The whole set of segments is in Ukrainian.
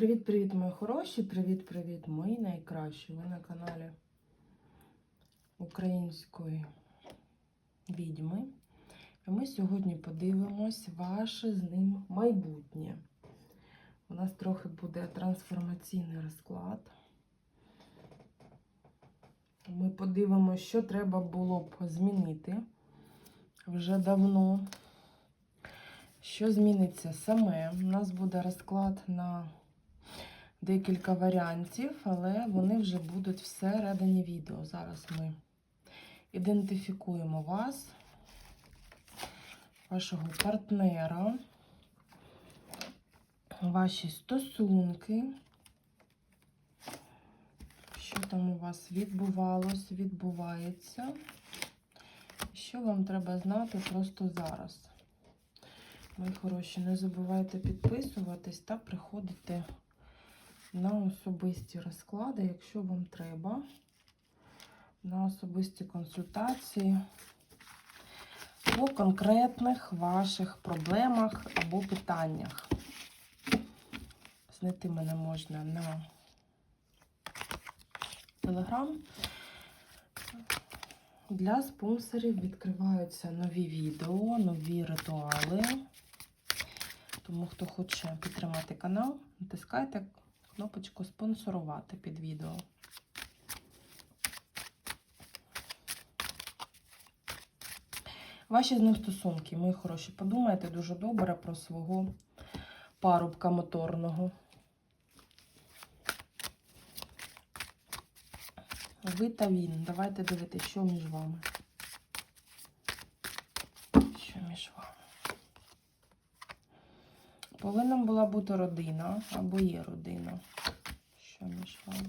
Привіт-привіт, мої хороші! Привіт-привіт, мої найкращі. Ви на каналі Української відьми. І ми сьогодні подивимось ваше з ним майбутнє. У нас трохи буде трансформаційний розклад. Ми подивимося, що треба було б змінити вже давно. Що зміниться саме? У нас буде розклад на декілька варіантів, але вони вже будуть всередині відео. Зараз ми ідентифікуємо вас, вашого партнера, ваші стосунки. Що там у вас відбувалось, відбувається? Що вам треба знати просто зараз? Мої хороші, не забувайте підписуватись та приходити на особисті розклади, якщо вам треба, на особисті консультації по конкретних ваших проблемах або питаннях. Знайти мене можна на Телеграм. Для спонсорів відкриваються нові відео, нові ритуали. Тому, хто хоче підтримати канал, натискайте кнопочку спонсорувати під відео. Ваші з ним стосунки, мої хороші, подумайте дуже добре про свого парубка моторного. Ви та він. Давайте дивитися, що між вами. Що між вами? Повинна була бути родина або є родина. Що вами?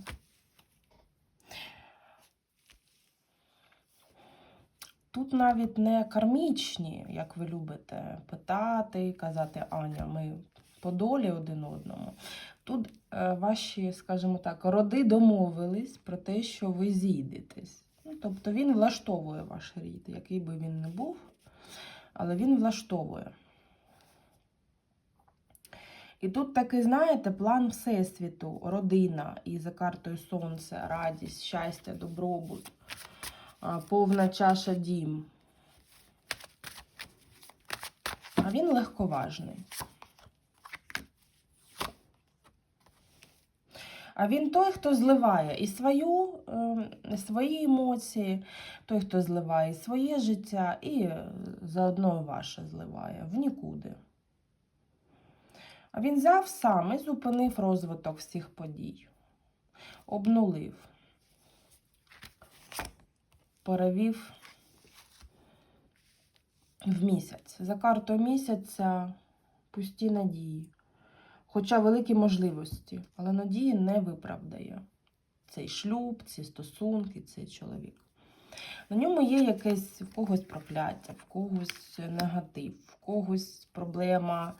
Тут навіть не кармічні, як ви любите питати, казати Аня, ми по долі один одному. Тут е, ваші, скажімо так, роди домовились про те, що ви зійдетесь. Ну, тобто він влаштовує ваш рід, який би він не був, але він влаштовує. І тут такий, знаєте, план Всесвіту, родина і за картою Сонце, радість, щастя, добробут, повна чаша дім. А він легковажний. А він той, хто зливає і свою, е, свої емоції, той, хто зливає і своє життя, і е, заодно ваше зливає в нікуди. А він взяв сам і зупинив розвиток всіх подій. Обнулив, перевів в місяць. За картою місяця пусті надії. Хоча великі можливості, але надії не виправдає цей шлюб, ці стосунки, цей чоловік. На ньому є якесь в когось прокляття, в когось негатив, в когось проблема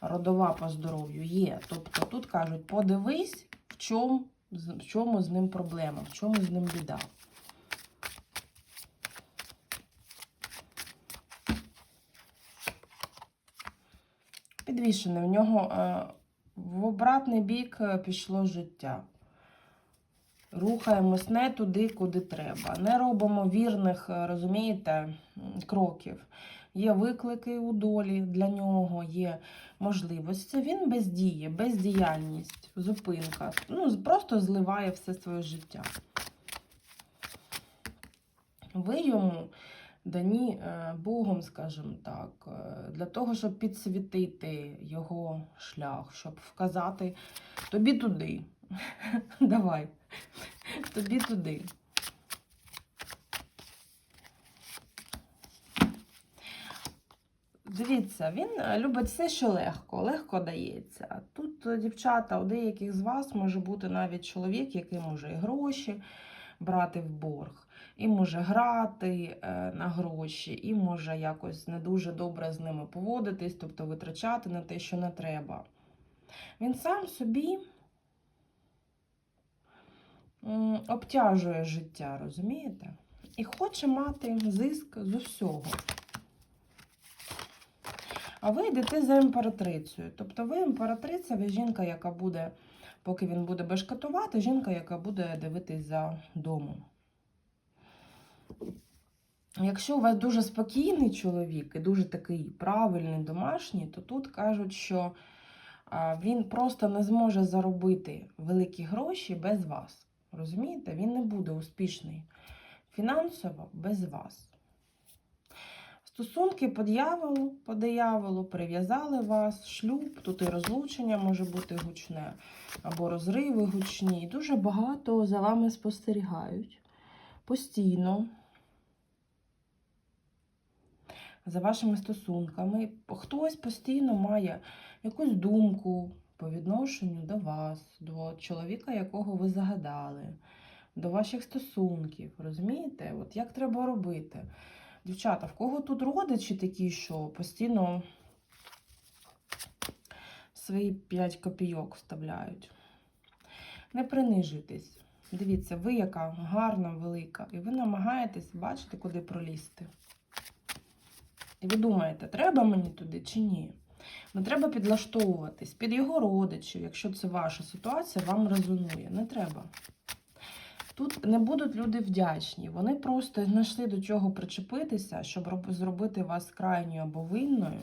родова по здоров'ю є. Тобто тут кажуть, подивись, в чому, в чому з ним проблема, в чому з ним біда. Підвішений. У нього е, в обратний бік е, пішло життя. Рухаємось не туди, куди треба. Не робимо вірних, е, розумієте, кроків. Є виклики у долі для нього, є можливості. Він бездіє, бездіяльність, зупинка. Ну, просто зливає все своє життя. Ви йому дані е, Богом, скажімо так, е, для того, щоб підсвітити його шлях, щоб вказати тобі туди. Давай, тобі туди. Дивіться, він е, любить все, що легко, легко дається. Тут, е, дівчата, у деяких з вас може бути навіть чоловік, який може і гроші брати в борг, і може грати е, на гроші, і може якось не дуже добре з ними поводитись, тобто витрачати на те, що не треба. Він сам собі обтяжує життя, розумієте? І хоче мати зиск з усього. А ви йдете за імператрицею. Тобто ви імператриця, ви жінка, яка буде, поки він буде бешкетувати, жінка, яка буде дивитись за домом. Якщо у вас дуже спокійний чоловік і дуже такий правильний, домашній, то тут кажуть, що він просто не зможе заробити великі гроші без вас. Розумієте? Він не буде успішний фінансово без вас. Стосунки по дьяволу, по дияволу прив'язали вас, шлюб, тут і розлучення може бути гучне, або розриви гучні. Дуже багато за вами спостерігають постійно. За вашими стосунками. Хтось постійно має якусь думку по відношенню до вас, до чоловіка, якого ви загадали, до ваших стосунків. Розумієте? От як треба робити? Дівчата, в кого тут родичі такі, що постійно свої 5 копійок вставляють? Не принижуйтесь. Дивіться, ви яка гарна, велика, і ви намагаєтесь бачите, куди пролізти. І ви думаєте, треба мені туди чи ні? Не треба підлаштовуватись під його родичів, якщо це ваша ситуація, вам резонує. Не треба. Тут не будуть люди вдячні. Вони просто знайшли до чого причепитися, щоб зробити вас крайньою або винною.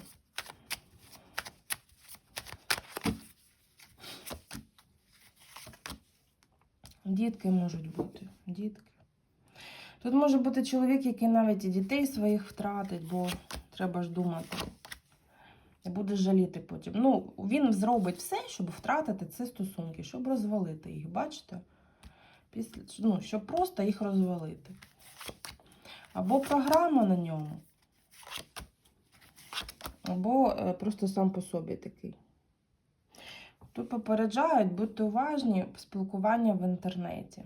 Дітки можуть бути. Дітки. Тут може бути чоловік, який навіть і дітей своїх втратить, бо треба ж думати. І буде жаліти потім. Ну, він зробить все, щоб втратити ці стосунки, щоб розвалити їх, бачите? Після, ну, щоб просто їх розвалити. Або програма на ньому, або е, просто сам по собі такий. Тут попереджають, будьте уважні спілкування в інтернеті.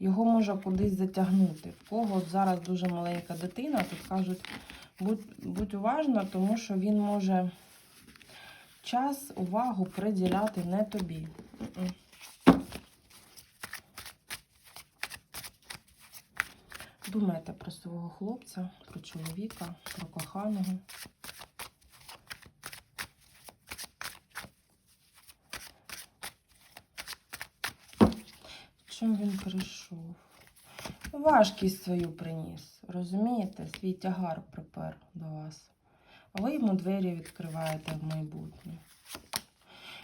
Його може кудись затягнути. В кого зараз дуже маленька дитина, тут кажуть, будь, будь уважна, тому що він може час, увагу приділяти не тобі. Думайте про свого хлопця, про чоловіка, про коханого. Чим він прийшов? Важкість свою приніс, розумієте? Свій тягар припер до вас. А ви йому двері відкриваєте в майбутнє.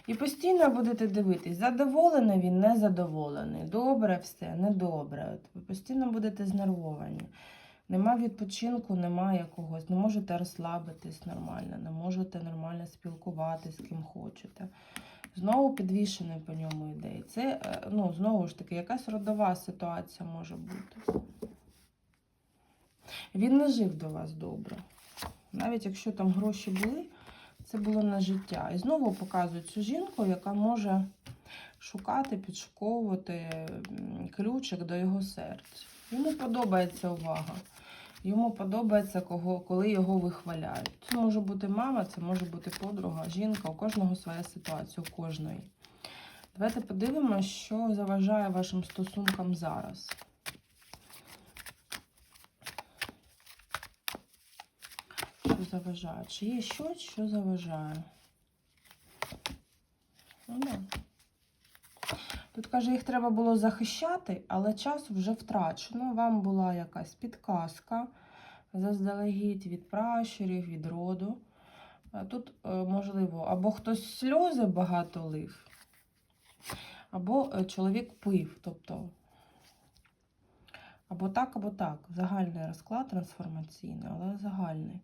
І постійно будете дивитись, задоволений він, незадоволений. Добре все, недобре. От ви постійно будете знервовані. Нема відпочинку, нема якогось. Не можете розслабитись нормально, не можете нормально спілкуватися з ким хочете. Знову підвішений по ньому йде. І це, е, ну, знову ж таки, якась родова ситуація може бути. Він не жив до вас добре. Навіть якщо там гроші були, це було на життя. І знову показують цю жінку, яка може шукати, підшуковувати ключик до його серця. Йому подобається увага. Йому подобається, кого, коли його вихваляють. Це може бути мама, це може бути подруга, жінка, у кожного своя ситуація, у кожної. Давайте подивимося, що заважає вашим стосункам зараз. Що заважає? Чи є щось, що заважає? Ну. Тут каже, їх треба було захищати, але час вже втрачено. Вам була якась підказка заздалегідь від пращурів, від роду. Тут, е, можливо, або хтось сльози багато лив, або е, чоловік пив. Тобто, або так, або так. Загальний розклад трансформаційний, але загальний.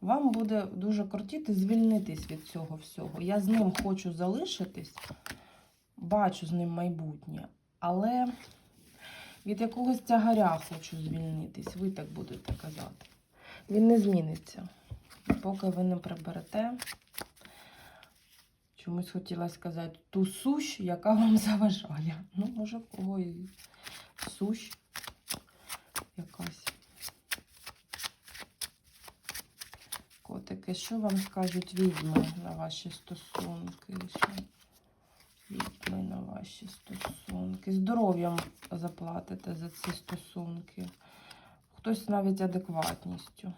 Вам буде дуже кортіти звільнитись від цього всього. Я з ним хочу залишитись, бачу з ним майбутнє, але від якогось тягаря хочу звільнитись. Ви так будете казати. Він не зміниться. Поки ви не приберете. Чомусь хотіла сказати ту сущ, яка вам заважає. Ну, може, в кого і сущ якась. котики, що вам скажуть відьми на ваші стосунки? Відьми на ваші стосунки. Здоров'ям заплатите за ці стосунки. Хтось навіть адекватністю.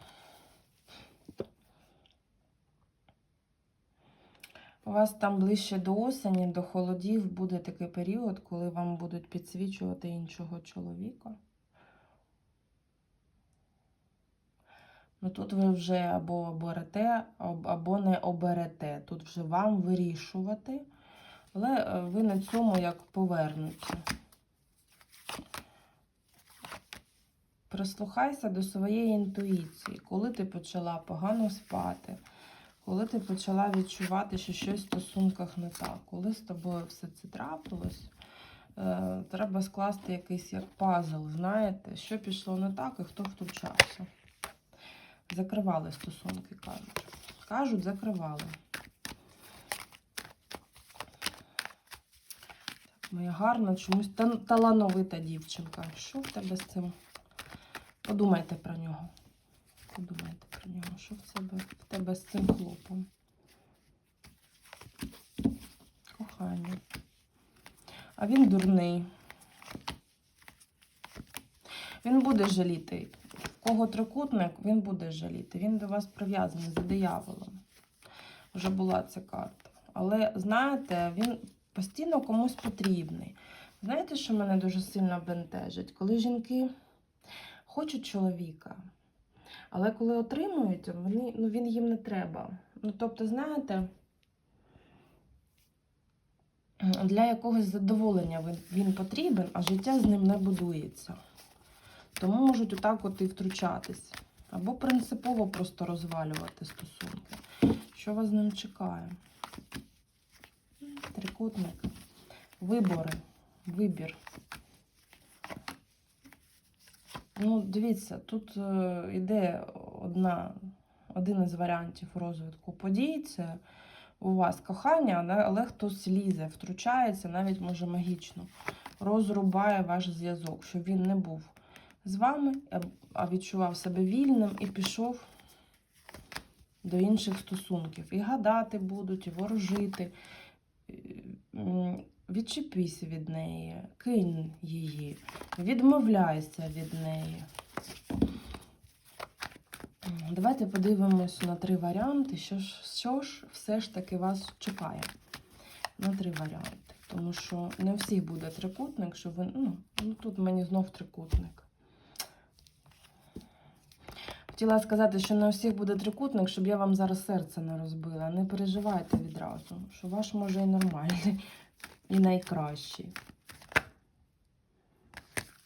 У вас там ближче до осені, до холодів буде такий період, коли вам будуть підсвічувати іншого чоловіка. Ну тут ви вже або оберете, або не оберете. Тут вже вам вирішувати, але е, ви на цьому як повернуться. Прислухайся до своєї інтуїції, коли ти почала погано спати, коли ти почала відчувати, що щось в стосунках не так, коли з тобою все це трапилось, е, треба скласти якийсь як пазл, знаєте, що пішло не так і хто втручався. Закривали стосунки, кажуть. Кажуть, закривали. Так, моя гарна, чомусь талановита дівчинка. Що в тебе з цим? Подумайте про нього. Подумайте про нього. Що в тебе, в тебе з цим хлопом? Кохання. А він дурний. Він буде жаліти. Кого трикутник, він буде жаліти. Він до вас прив'язаний за дияволом. Вже була ця карта. Але знаєте, він постійно комусь потрібний. Знаєте, що мене дуже сильно бентежить? Коли жінки хочуть чоловіка, але коли отримують, вони, ну, він їм не треба. Ну, тобто, знаєте, для якогось задоволення він, він потрібен, а життя з ним не будується. Тому можуть отак от і втручатись. Або принципово просто розвалювати стосунки. Що вас з ним чекає? Трикутник. Вибори. Вибір. Ну, дивіться, тут е, іде одна, один із варіантів розвитку подій. Це у вас кохання, але хтось лізе, втручається, навіть може магічно, розрубає ваш зв'язок, щоб він не був з вами, а- відчував себе вільним і пішов до інших стосунків. І гадати будуть, і ворожити. Відчепися від неї, кинь її, відмовляйся від неї. Давайте подивимось на три варіанти, що ж, що ж все ж таки вас чекає. На три варіанти. Тому що не у всіх буде трикутник, що ви. Ну, ну тут мені знов трикутник. Хотіла сказати, що у всіх буде трикутник, щоб я вам зараз серце не розбила. Не переживайте відразу, що ваш може і нормальний, і найкращий.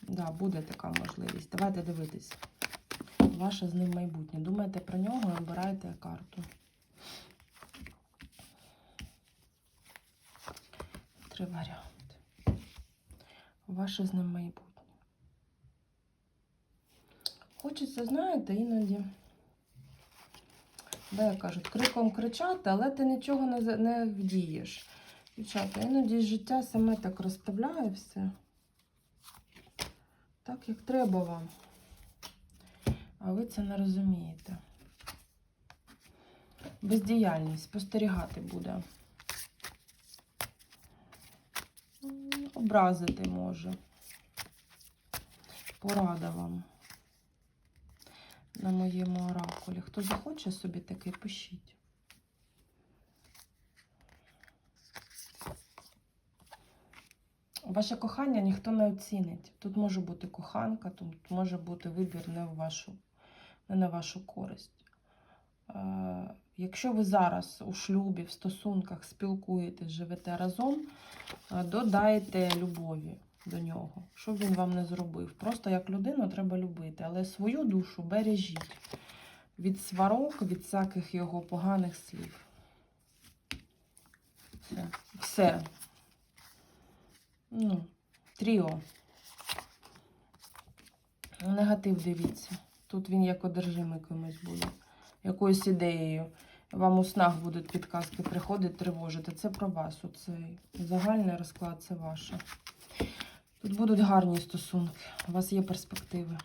Да, буде така можливість. Давайте дивитись. Ваше з ним майбутнє. Думайте про нього і обирайте карту. Три варіанти. Ваше з ним майбутнє. Хочеться, знаєте, іноді. Де кажуть, криком кричати, але ти нічого не, не вдієш. Дівчата, іноді життя саме так розставляє все. Так, як треба вам. А ви це не розумієте. Бездіяльність спостерігати буде. Образити може. Порада вам на моєму оракулі. Хто захоче собі такий, пишіть. Ваше кохання ніхто не оцінить. Тут може бути коханка, тут може бути вибір не в вашу, не на вашу користь. Е, Якщо ви зараз у шлюбі, в стосунках спілкуєтесь, живете разом, е, додайте любові до нього, щоб він вам не зробив. Просто як людину треба любити, але свою душу бережіть від сварок, від всяких його поганих слів. Все. Все. Ну, тріо. Негатив дивіться. Тут він як одержимий комусь буде. Якоюсь ідеєю. Вам у снах будуть підказки приходити, тривожити. Це про вас. Оцей загальний розклад це ваше. Будуть гарні стосунки. У вас є перспективи.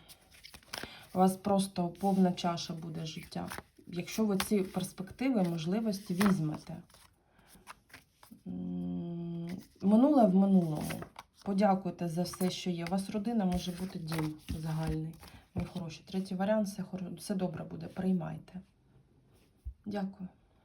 У вас просто повна чаша буде життя. Якщо ви ці перспективи, можливості візьмете. Минуле в минулому. Подякуйте за все, що є. У вас родина може бути дім загальний. Мої хороші. Третій варіант все добре буде. Приймайте. Дякую.